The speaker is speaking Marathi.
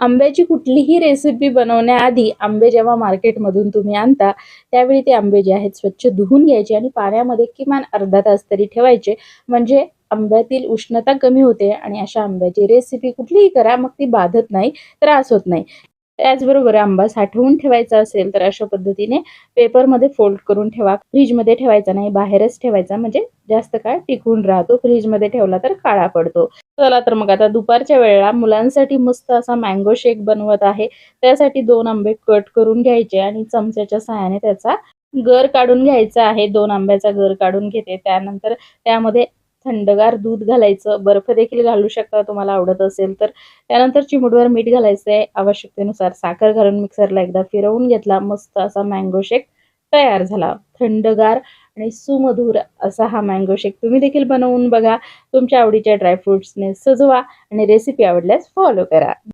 आंब्याची कुठलीही रेसिपी बनवण्याआधी आंबे जेव्हा मार्केटमधून तुम्ही आणता त्यावेळी ते आंबे जे आहेत स्वच्छ धुवून घ्यायचे आणि पाण्यामध्ये किमान अर्धा तास तरी ठेवायचे. म्हणजे आंब्यातील उष्णता कमी होते आणि अशा आंब्याची रेसिपी कुठलीही करा मग ती बाधत नाही त्रास होत नाही. त्याचबरोबर आंबा साठवून ठेवायचा असेल तर अशा पद्धतीने पेपरमध्ये फोल्ड करून ठेवा. फ्रीजमध्ये ठेवायचा नाही बाहेरच ठेवायचा म्हणजे जास्त काळ टिकून राहतो. फ्रीजमध्ये ठेवला तर काळा पडतो. चला तर मग आता दुपारच्या वेळेला मुलांसाठी मस्त असा मँगो शेक बनवत आहे. त्यासाठी दोन आंबे कट करून घ्यायचे आणि चमच्याच्या सहाय्याने त्याचा गर काढून घ्यायचा आहे. दोन आंब्याचा गर काढून घेते. त्यानंतर त्यामध्ये थंडगार दूध घालायचं. बर्फ देखील घालू शकता तुम्हाला आवडत असेल तर. त्यानंतर चिमूटभर मीठ घालायचं आहे आवश्यकतेनुसार साखर घालून मिक्सरला एकदा फिरवून घेतला. मस्त असा मँगो शेक तयार झाला. थंडगार आणि सुमधुर असा हा मँगो शेक तुम्ही देखील बनवून बघा. तुमच्या आवडीच्या ड्रायफ्रुट्सने सजवा आणि रेसिपी आवडल्यास फॉलो करा.